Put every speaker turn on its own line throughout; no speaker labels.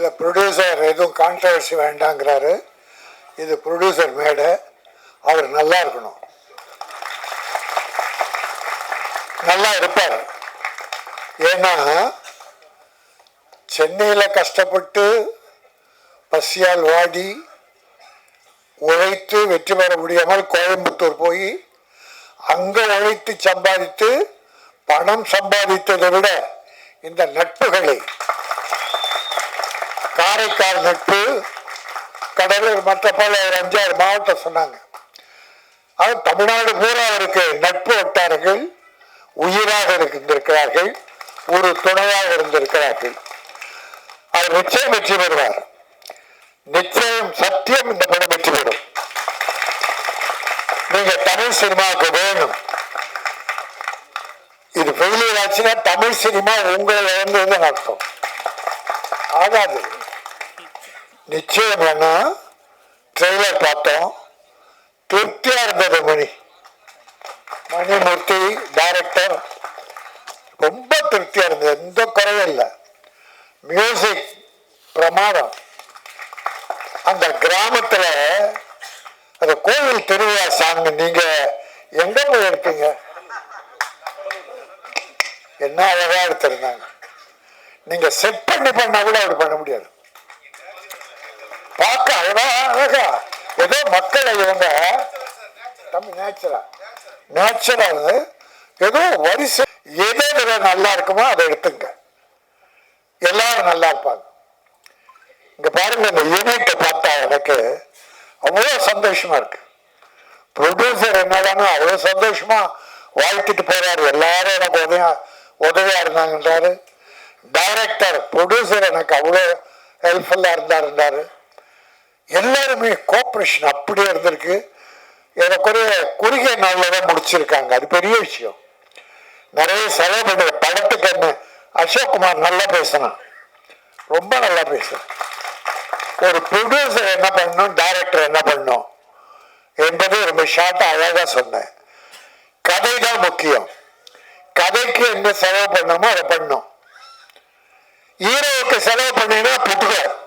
இதில் ப்ரொடியூசர் எதுவும் கான்ட்ரவர்சி வேண்டாங்கிறாரு. இது ப்ரொடியூசர் மேடை. அவர் நல்லா இருக்கணும். நல்லா இருப்பார். ஏன்னா சென்னையில் கஷ்டப்பட்டு பசியால் வாடி உழைத்து வெற்றி பெற முடியாமல் கோயம்புத்தூர் போய் அங்கே உழைத்து சம்பாதித்து பணம் சம்பாதித்ததை விட இந்த நட்புகளை காரைக்கால் நட்பு கடலூர் மற்ற போல ஒரு அஞ்சாறு மாவட்டம் சொன்னாங்க. அது தமிழ்நாடு பூரா அவருக்கு நட்பு வட்டாரங்கள் உயிராக இருந்திருக்கிறார்கள் ஒரு துணையாக இருந்திருக்கிறார்கள். அவர் நிச்சயம் வெற்றி பெறுவார். நிச்சயம் சத்தியம் இந்த படம் வெற்றி பெறும். நீங்க தமிழ் சினிமாவுக்கு வேணும். இது ஃபெயிலியர் ஆச்சுன்னா தமிழ் சினிமா உங்களை இழந்ததுன்னு அர்த்தம். ஆகாது. நிச்சயம் வேணா ட்ரெய்லர் பார்த்தோம். திருப்தியாக இருந்தது மணி. மணிமூர்த்தி டைரக்டர் ரொம்ப திருப்தியாக இருந்தது. எந்த குறையும் இல்லை. மியூசிக் பிரமாதம். அந்த கிராமத்தில் அந்த கோவில் திருவிழா சாங் நீங்கள் எங்கே போய் எடுத்தீங்க என்ன அழகாக எடுத்திருந்தாங்க. நீங்கள் செட் பண்ணி பண்ணால் கூட அப்படி பண்ண முடியாது. பார்க்க அழகா. அழகா ஏதோ மக்களை இவங்க தமிழ் நேச்சுரா நேச்சுரா ஏதோ வரிசை. எது நல்லா இருக்குமோ அதை எடுத்துங்க. எல்லாரும் நல்லா இருப்பாங்க. இங்க பாருங்க இந்த யூனிட்டை பார்த்தா எனக்கு அவ்வளோ சந்தோஷமா இருக்கு. ப்ரொடியூசர் என்னடானா அவ்வளோ சந்தோஷமா வாழ்த்துட்டு போறாரு. எல்லாரும் எனக்கு உதவியா உதவியா இருந்தாங்கன்றாரு. டைரக்டர் ப்ரொடியூசர் எனக்கு அவ்வளோ ஹெல்ப்ஃபுல்லாக இருந்தாருன்றாரு. எல்லாருமே கோஆப்ரேஷன் அப்படியே இருந்திருக்கு. எனக்குரிய குறுகிய நாளில் தான் முடிச்சிருக்காங்க. அது பெரிய விஷயம். நிறைய செலவு பண்ண படத்துக்கு என்ன அசோக்குமார் நல்லா பேசினான். ரொம்ப நல்லா பேசுறான். ஒரு ப்ரொடியூசர் என்ன பண்ணணும் டைரக்டர் என்ன பண்ணணும் என்பது ரொம்ப ஷார்ட்டாக அழகாக சொன்னேன். கதை தான் முக்கியம். கதைக்கு என்ன செலவு பண்ணணுமோ அதை பண்ணணும். ஹீரோவுக்கு செலவு பண்ணீங்கன்னா புட்டுக்க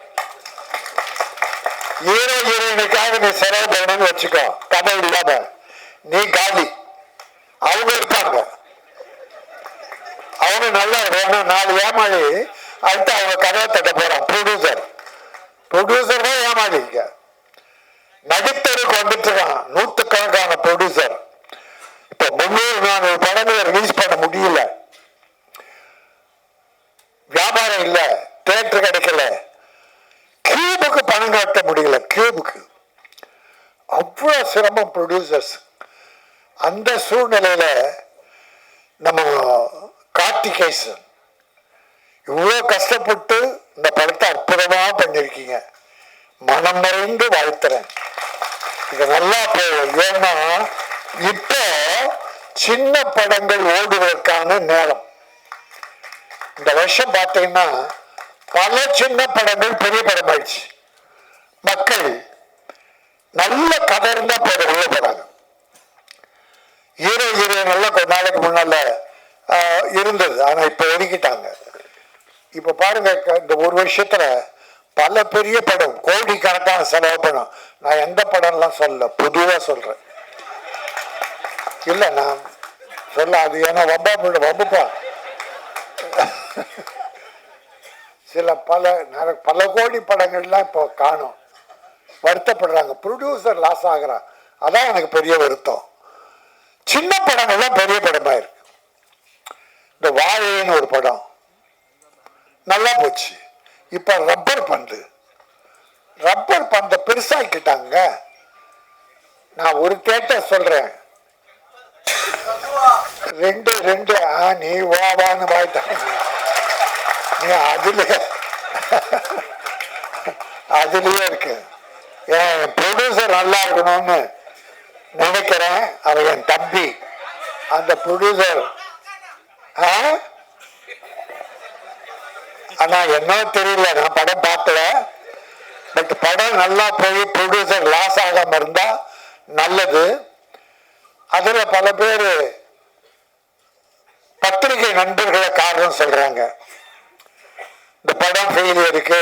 ஹீரோ ஹீரோயினுக்காக நீ செலவு பண்ணணும்னு வச்சுக்கோ. கதை இல்லாம. நீ காலி. அவங்க இருப்பாங்க. அவங்க நல்லா வேணும் நாலு ஏமாளி. அடுத்து அவங்க கதவை தட்ட போறான். ப்ரொடியூசர் ப்ரொடியூசர் தான் ஏமாளிங்க நடுத்தருக்கு வந்துட்டு இருக்கான். நூற்றுக்கணக்கான ப்ரொடியூசர் இப்போ முன்னூறு நானூறு படங்களை ரிலீஸ் பண்ண முடியல. வியாபாரம் இல்லை. தேட்டர் கிடைக்கல கியூபுக்கு பணம் கட்ட முடியல கியூபுக்கு அவ்வளோ சிரமம் ப்ரொடியூசர்ஸ் அந்த சூழ்நிலையில நம்ம கார்த்திகேசன் இவ்வளோ கஷ்டப்பட்டு இந்த படத்தை அற்புதமாக பண்ணியிருக்கீங்க. மனம் மறைந்து வாழ்த்துறேன். இது நல்லா போகும். ஏன்னா இப்போ சின்ன படங்கள் ஓடுவதற்கான நேரம். இந்த வருஷம் பார்த்தீங்கன்னா பல சின்ன படங்கள் பெரிய படம் ஆயிடுச்சு மக்கள் நல்ல கதை இருந்தா போதும் உள்ள போறாங்க ஹீரோ ஹீரோயின் கொஞ்ச நாளைக்கு முன்னால இருந்தது. ஆனா இப்ப ஒதுக்கிட்டாங்க. இப்ப பாருங்க இந்த ஒரு வருஷத்துல பல பெரிய படம் கோடிக்கணக்கான செலவு படம். நான் எந்த படம்லாம் சொல்ல பொதுவா சொல்றேன். இல்ல நான் சொல்ல அது ஏன்னா வம்பா வம்புப்பா. சில பல பல கோடி படங்கள்லாம் இப்போ காணும். வருத்தப்படுறாங்க. ப்ரொடியூசர் லாஸ் ஆகுறான் அதான் எனக்கு பெரிய வருத்தம். சின்ன படங்கள்லாம் பெரிய படமாக இருக்கு. இந்த வாழைன்னு ஒரு படம். நல்லா போச்சு. இப்போ ரப்பர் பந்து. ரப்பர் பந்தை பெருசாக்கிட்டாங்க. நான் ஒரு தேட்டர் சொல்றேன். ரெண்டு ரெண்டு ஆ நீ வா வான்னு வாய்ட்டாங்க நீ அதுல அதுலயே இருக்கு. என் ப்ரொடியூசர் நல்லா இருக்கணும்னு நினைக்கிறேன். அவன் என் தம்பி. அந்த ப்ரொடியூசர் ஆனால் என்ன தெரியல. நான் படம் பார்க்கல. பட் படம் நல்லா போய் ப்ரொடியூசர் லாஸ் ஆகாமல் இருந்தால் நல்லது. அதில் பல பேர் பத்திரிகை நண்பர்களை காரணம் சொல்கிறாங்க இந்த படம் ஃபெயிலியருக்கு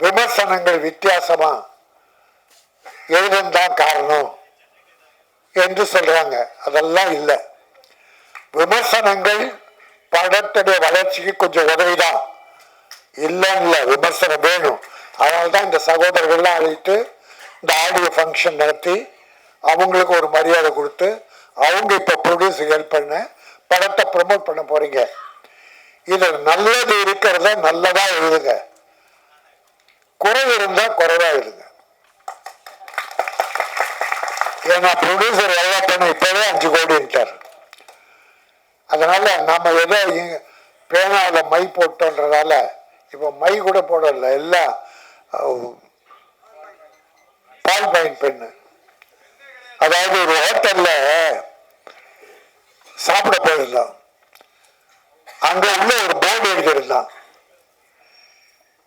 விமர்சனங்கள் வித்தியாசமாக எழுதம் தான் காரணம் என்று சொல்றாங்க. அதெல்லாம் இல்லை. விமர்சனங்கள் படத்துடைய வளர்ச்சிக்கு கொஞ்சம் உதவிதான். இல்லைன்னு இல்லை விமர்சனம் வேணும். அதனால தான் இந்த சகோதரர்கள்லாம் அழைத்து இந்த ஆடியோ ஃபங்க்ஷன் நடத்தி அவங்களுக்கு ஒரு மரியாதை கொடுத்து அவங்க இப்போ ப்ரொடியூஸ் ஹெல்ப் பண்ண படத்தை ப்ரமோட் பண்ண போறீங்க. இதில் நல்லது இருக்கிறத நல்லதாக எழுதுங்க. குறைவு இருந்தால் குறைவாக எழுதுங்க. ஏன்னா ப்ரொடியூசர் எவ்வளோ பணம் இப்போவே அஞ்சு கோடின்ட்டர் அதனால் நாம் ஏதோ இங்க பேனாவில் மை போட்டோன்றதால இப்போ மை கூட போடல எல்லாம் பால் பாயிண்ட் பெண்ணு அதாவது ஒரு ஹோட்டலில் சாப்பிட போயிருந்தோம். அங்கே உள்ள ஒரு போர்டு எழுதியிருந்தான்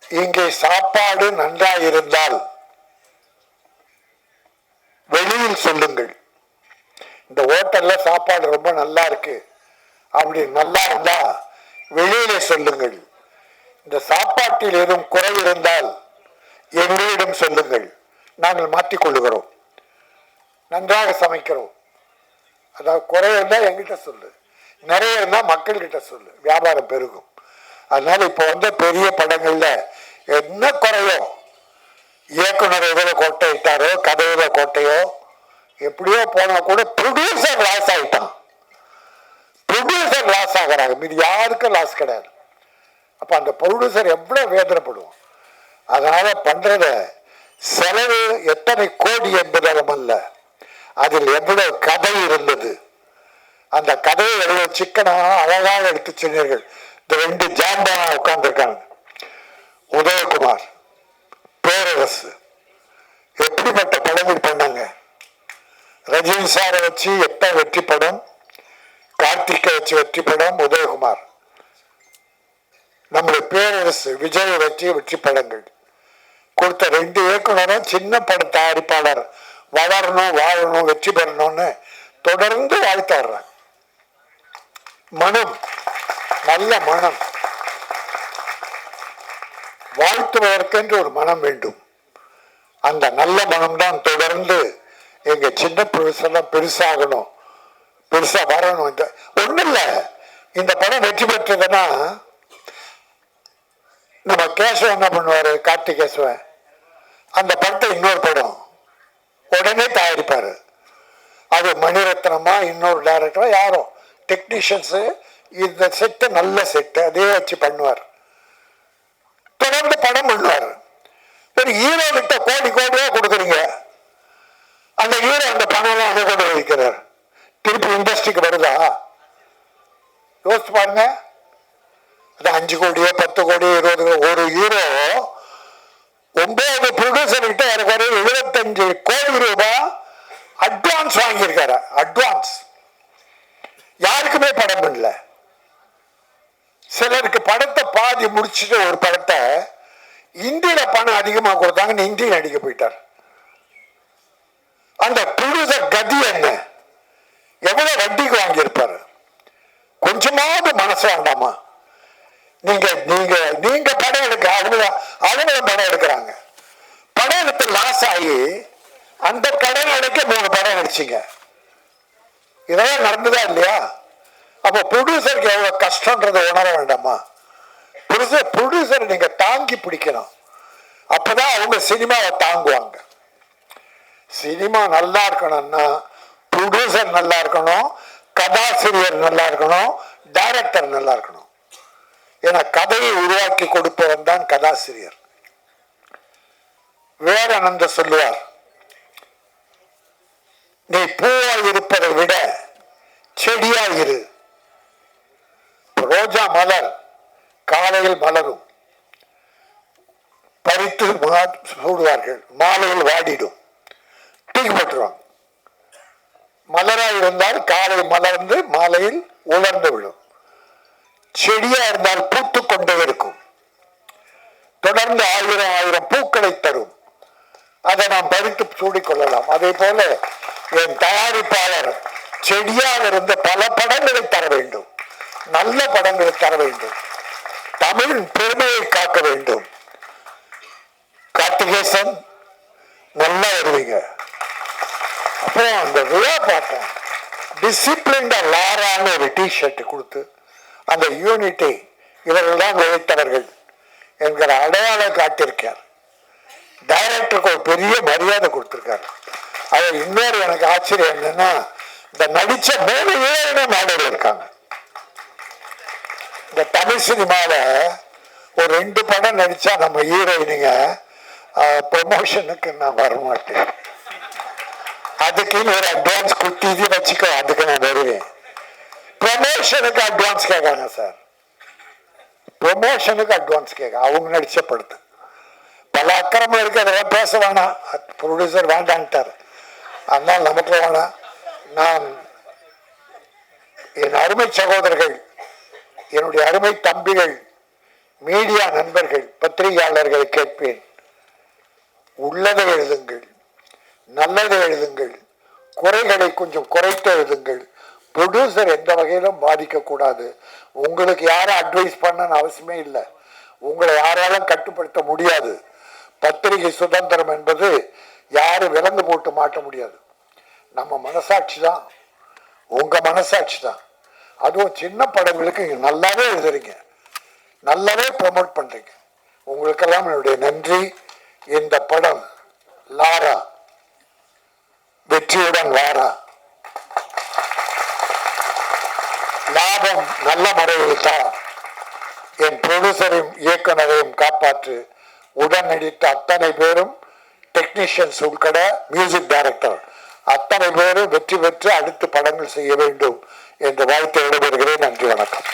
இங்கே சாப்பாடு நன்றாக இருந்தால் வெளியில் சொல்லுங்கள். இந்த ஹோட்டல்ல சாப்பாடு ரொம்ப நல்லா இருக்கு. அப்படி நல்லா இருந்தா வெளியிலே சொல்லுங்கள். இந்த சாப்பாட்டில் ஏதும் குறை இருந்தால் எங்களிடம் சொல்லுங்கள். நாங்கள் மாற்றிக் கொள்ளுகிறோம். நன்றாக சமைக்கிறோம். அதாவது குறை இருந்தால் எங்கிட்ட சொல்லு. நிறைய இருந்தால் மக்கள்கிட்ட சொல்லு. வியாபாரம் பெருகும். அதனால இப்போ வந்த பெரிய படங்கள்ல என்ன குறையோ இயக்குனர் இதில் கோட்டை இட்டாரோ கதையில கோட்டையோ எப்படியோ போனா கூட ப்ரொடியூசர் லாஸ் ஆகிட்டான் ப்ரொடியூசர் லாஸ் ஆகிறாங்க. மீது யாருக்கும் லாஸ் கிடையாது. அப்போ அந்த ப்ரொடியூசர் எவ்வளோ வேதனைப்படுவோம் அதனால பண்ணுறத செலவு எத்தனை கோடி என்பதகம் அல்ல. அதில் எவ்வளோ கதை இருந்தது. அந்த கதையை எவ்வளோ சிக்கனாக அழகாக எடுத்து சொன்னீர்கள் இந்த ரெண்டு ஜாம்பானா உட்கார்ந்துருக்காங்க. உதயகுமார். பேரரசு எப்படிப்பட்ட படங்கள் பண்ணாங்க? ரஜினி சாரை வச்சு எப்போ வெற்றி படம்? கார்த்திகை வச்சு வெற்றி படம்? உதயகுமார். நம்முடைய பேரரசு விஜய் வச்சு வெற்றி படங்கள். கொடுத்த ரெண்டு இயக்குனரும் சின்ன பட தயாரிப்பாளர். வளரணும் வாழணும் வெற்றி பெறணும்னு தொடர்ந்து வாழ்த்து மனம். நல்ல மனம். வாழ்த்துவதற்கென்று ஒரு மனம் வேண்டும். அந்த நல்ல மனம்தான் தொடர்ந்து எங்க சின்ன புதுசெல்லாம் பெருசாகணும். பெருசா வரணும். இந்த ஒண்ணும் இல்லை இந்த படம் வெற்றி பெற்றதுன்னா நம்ம கேசவன் என்ன பண்ணுவாரு? கார்த்திகேசவன் அந்த படத்தை இன்னொரு படம். உடனே தயாரிப்பாரு. அது மணிரத்னமா இன்னொரு டைரக்டரா யாரும் டெக்னீஷியன்ஸு இந்த செட்டு நல்ல செட்டு அதே வச்சு பண்ணுவார். தொடர்ந்து படம் பண்ணுவார். ஒரு ஹீரோ கிட்ட கோடி கோடியா கொடுக்குறீங்க. அந்த ஹீரோ அந்த பணம் அதை கொண்டு வைக்கிறார் திருப்பி இண்டஸ்ட்ரிக்கு வருதா? யோசிச்சு பாருங்க. அது அஞ்சு கோடியோ பத்து கோடி இருபது ஒரு ஹீரோ ஒன்பது ப்ரொடியூசர் கிட்ட எனக்கு ஒரு எழுபத்தஞ்சு கோடி ரூபாய் அட்வான்ஸ் வாங்கியிருக்காரு. அட்வான்ஸ் யாருக்குமே படம் பண்ணல. சிலருக்கு படத்தை பாதி முடிச்சுட்டு ஒரு படத்தை இந்தியில பணம் அதிகமாக கொடுத்தாங்கன்னு இந்தி நடிக்க போயிட்டார். அந்த புழுத கதி என்ன? எவ்வளவு வட்டிக்கு வாங்கியிருப்பாரு? கொஞ்சமாவது மனசு வேண்டாமா? நீங்க நீங்க நீங்க படம் எடுக்க அவங்க அவங்களும் படம் எடுக்கிறாங்க. படம் எடுத்து லாஸ் ஆகி அந்த கடன் அடைக்க மூணு படம் நடிச்சீங்க இதெல்லாம் நடந்ததா இல்லையா? அப்போ ப்ரொடியூசருக்கு எவ்வளவு கஷ்டன்றதை உணர வேண்டாமா? ப்ரொடியூசர் ப்ரொடியூசரை நீங்க தாங்கி பிடிக்கணும். அப்பதான் அவங்க சினிமாவை தாங்குவாங்க. சினிமா நல்லா இருக்கணும்னா ப்ரொடியூசர் நல்லா இருக்கணும் கதாசிரியர் நல்லா இருக்கணும் டைரக்டர் நல்லா இருக்கணும். ஏன்னா கதையை உருவாக்கி கொடுப்பவன் தான் கதாசிரியர். விவேகானந்த சொல்லுவார் நீ பூ மலரும். பறித்து சூடுவார்கள். மாலையில் வாடிடும். தூக்கி போட்டுருவாங்க. மலராக இருந்தால் காலை மலர்ந்து மாலையில் உலர்ந்து விடும் செடியா இருந்தால் பூத்து கொண்டே இருக்கும். தொடர்ந்து ஆயிரம் ஆயிரம் பூக்களை தரும். அதை நாம் பறித்து சூடிக்கொள்ளலாம். அதே போல என் தயாரிப்பாளர் செடியாக இருந்த பல படங்களை தர வேண்டும். நல்ல படங்களை தர வேண்டும். தமிழ் பெருமையை காக்க வேண்டும். கார்த்திகேசன் நல்லா வருவீங்க. அப்புறம் அந்த விழா பார்த்தேன் டிசிப்ளின்ட லாரான்னு ஒரு டிஷர்ட் கொடுத்து அந்த யூனிட்டி இவர்கள் தான் உழைத்தவர்கள் என்கிற அடையாளம் காட்டியிருக்கார். டைரக்டருக்கு ஒரு பெரிய மரியாதை கொடுத்துருக்காரு. அது இன்னொரு எனக்கு ஆச்சரியம் என்னன்னா இந்த நடிச்ச மூணு பேருமே மேடையில் இருக்காங்க? இந்த தமிழ் சினிமாவில் ஒரு ரெண்டு படம் நடித்தா நம்ம ஹீரோயினுங்க ப்ரொமோஷனுக்கு நான் வரமாட்டேன். அதுக்குன்னு ஒரு அட்வான்ஸ் குத்தி இது வச்சுக்கோ அதுக்கு நான் வருவேன். ப்ரொமோஷனுக்கு அட்வான்ஸ் கேட்காங்க சார். ப்ரொமோஷனுக்கு அட்வான்ஸ் கேட்க அவங்க நடித்த படத்து. பல அக்கிரமம் இருக்கு அதெல்லாம் பேச வேணாம். ப்ரொடியூசர் வேண்டான்ட்டார். அதனால் நமக்கு வேணாம். நான் என் அருமை சகோதரர்கள் என்னுடைய அருமை தம்பிகள் மீடியா நண்பர்கள் பத்திரிகையாளர்களை கேட்பேன். உள்ளதை எழுதுங்கள் நல்லதை எழுதுங்கள் குறைகளை கொஞ்சம் குறைத்து எழுதுங்கள். ப்ரொடியூசர் எந்த வகையிலும் பாதிக்கக்கூடாது. உங்களுக்கு யாரும் அட்வைஸ் பண்ணனு அவசியமே இல்லை. உங்களை யாராலும் கட்டுப்படுத்த முடியாது. பத்திரிகை சுதந்திரம் என்பது யாரும் விலங்கு போட்டு மாட்ட முடியாது. நம்ம மனசாட்சி தான். உங்கள் மனசாட்சி தான். அதுவும் சின்ன படங்களுக்கு நல்லாவே எழுதுறீங்க. நல்லாவே ப்ரமோட் பண்றீங்க. உங்களுக்கெல்லாம் என்னுடைய நன்றி. இந்த படம் லாரா வெற்றியுடன் வாரா. லாபம் நல்ல முறையில் தான் என் ப்ரொடியூசரையும் இயக்குனரையும் காப்பாற்று. உடன் நடித்த அத்தனை பேரும் டெக்னீஷியன்ஸ் உட்பட மியூசிக் டைரக்டர் அத்தனை பேரும் வெற்றி பெற்று அடுத்து படங்கள் செய்ய வேண்டும். இந்த வாய்ப்பை விடைபெறுகிறேன் நன்றி வணக்கம்.